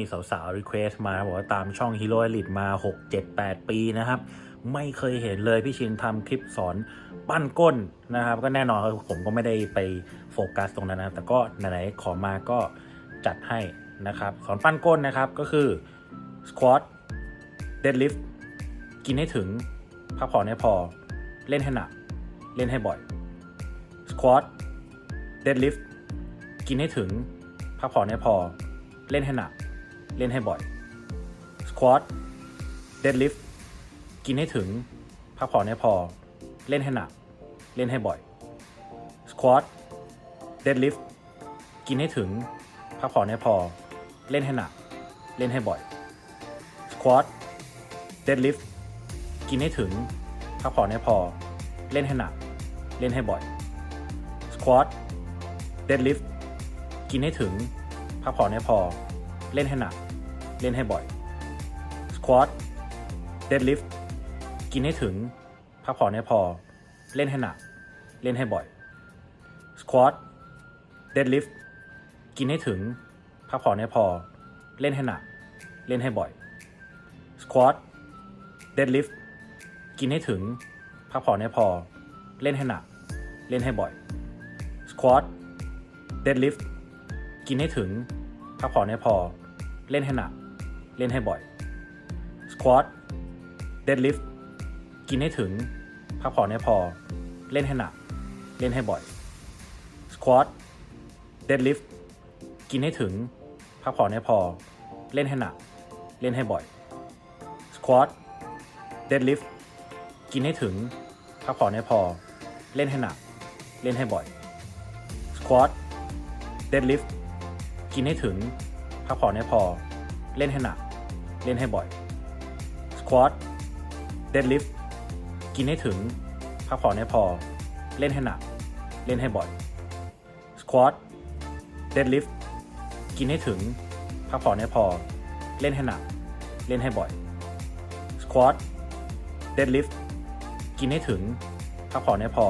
มีสาวๆรีเควสมาบอกว่าตามช่อง Hero Elite มา 6 7 8 ปีนะครับ ไม่เคยเห็นเลยพี่ชินทำคลิปสอนปั้นก้นนะครับ ก็แน่นอนผมก็ไม่ได้ไปโฟกัสตรงนั้นนะแต่ก็ไหนๆขอมาก็จัดให้นะครับสอนปั้นก้นนะครับก็คือ squat deadlift กินให้ถึงพักผ่อนให้พอเล่นให้หนัก เล่นให้บ่อย squat deadlift กินให้ถึงพักผ่อนให้พอเล่นให้หนัก เล่นให้บ่อย squat deadlift กินให้ถึง พักผ่อนให้พอ เล่นให้หนัก เล่นให้บ่อย squat deadlift กินให้ถึง พักผ่อนให้พอ เล่นให้หนัก เล่นให้บ่อย squat deadlift กินให้ถึง พักผ่อนให้พอ เล่นให้หนัก เล่นให้บ่อย squat deadlift กินให้ถึง พักผ่อนให้พอ เล่นให้หนัก เล่นให้บ่อย squat deadlift กินให้ถึง พักผ่อนให้พอ เล่นให้หนัก เล่นให้บ่อย squat deadlift กินให้ถึง พักผ่อนให้พอ เล่นให้หนัก เล่นให้บ่อย squat deadlift กินให้ถึง พักผ่อนให้พอ เล่นให้หนัก เล่นให้บ่อย squat deadlift กินให้ถึง พักผ่อนให้พอ เล่นให้หนัก เล่นให้บ่อย squat deadlift กินให้ถึง พักผ่อนให้พอ เล่นให้หนัก เล่นให้บ่อย squat deadlift กินให้ถึง พักผ่อนให้พอ เล่นให้หนัก เล่นให้บ่อย squat deadlift กินให้ถึง พักผ่อนให้พอ เล่นให้หนัก เล่นให้บ่อย squat deadlift กินให้ถึง พักผ่อนให้พอ เล่นให้หนัก เล่นให้บ่อย squat deadlift กินให้ถึง พักผ่อนให้พอ เล่นให้หนัก เล่นให้บ่อย squat deadlift กินให้ถึง พักผ่อนให้พอ เล่นให้หนัก เล่นให้บ่อย squat deadlift กินให้ถึง พักผ่อนให้พอ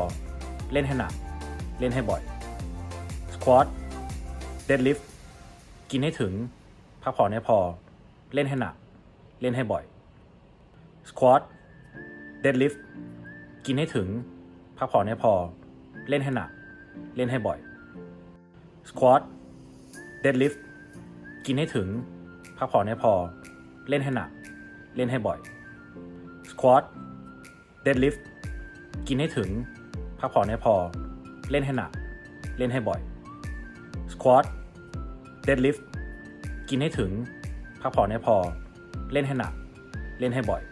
เล่นให้หนัก เล่นให้บ่อย squat deadlift กินให้ถึงพักผ่อนให้พอเล่นให้หนักเล่นให้บ่อย squat deadlift กินให้ถึงพักผ่อนให้พอเล่นให้หนักเล่นให้บ่อย squat deadlift กินให้ถึงพักผ่อนให้พอเล่นให้หนักเล่นให้บ่อย squat deadlift กินให้ถึง พักผ่อนให้พอ เล่นให้หนัก เล่นให้บ่อย สควอต squat deadlift กินให้ถึง พักผ่อนให้พอ เล่นให้หนัก เล่นให้บ่อย